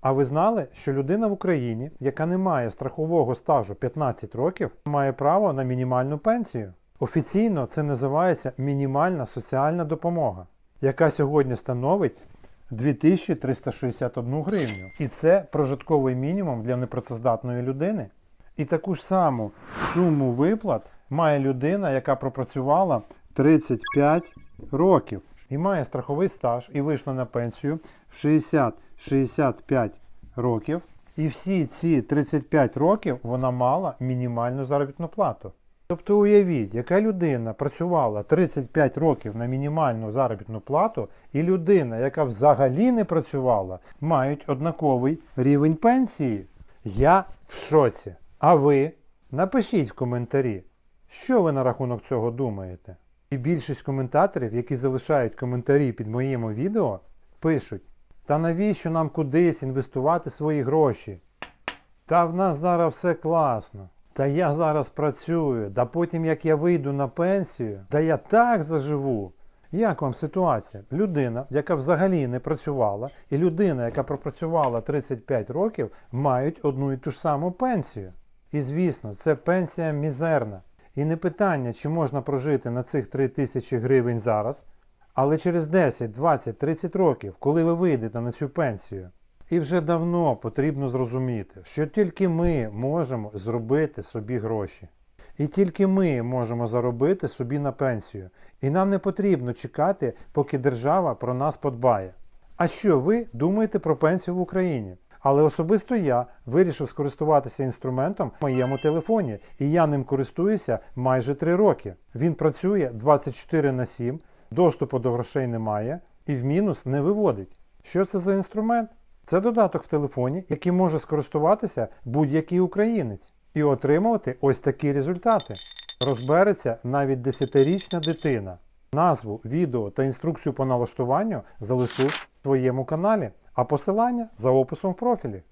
А ви знали, що людина в Україні, яка не має страхового стажу 15 років, має право на мінімальну пенсію? Офіційно це називається мінімальна соціальна допомога, яка сьогодні становить 2361 гривню. І це прожитковий мінімум для непрацездатної людини. І таку ж саму суму виплат має людина, яка пропрацювала 35 років і має страховий стаж і вийшла на пенсію в 60-65 років. І всі ці 35 років вона мала мінімальну заробітну плату. Тобто уявіть, яка людина працювала 35 років на мінімальну заробітну плату, і людина, яка взагалі не працювала, мають однаковий рівень пенсії. Я в шоці. А ви напишіть в коментарі, що ви на рахунок цього думаєте. І більшість коментаторів, які залишають коментарі під моїм відео, пишуть: Та навіщо нам кудись інвестувати свої гроші? Та в нас зараз все класно. Та я зараз працюю, да потім як я вийду на пенсію, да я так заживу. Як вам ситуація? Людина, яка взагалі не працювала, і людина, яка пропрацювала 35 років, мають одну і ту ж саму пенсію. І звісно, це пенсія мізерна. І не питання, чи можна прожити на цих 3 тисячі гривень зараз, але через 10, 20, 30 років, коли ви вийдете на цю пенсію, і вже давно потрібно зрозуміти, що тільки ми можемо зробити собі гроші. І тільки ми можемо заробити собі на пенсію. І нам не потрібно чекати, поки держава про нас подбає. А що ви думаєте про пенсію в Україні? Але особисто я вирішив скористуватися інструментом в моєму телефоні, і я ним користуюся майже 3 роки. Він працює 24 на 7, доступу до грошей немає і в мінус не виводить. Що це за інструмент? Це додаток в телефоні, який може скористуватися будь-який українець і отримувати ось такі результати. Розбереться навіть 10-річна дитина. Назву, відео та інструкцію по налаштуванню залишу своєму каналі, а посилання за описом в профілі.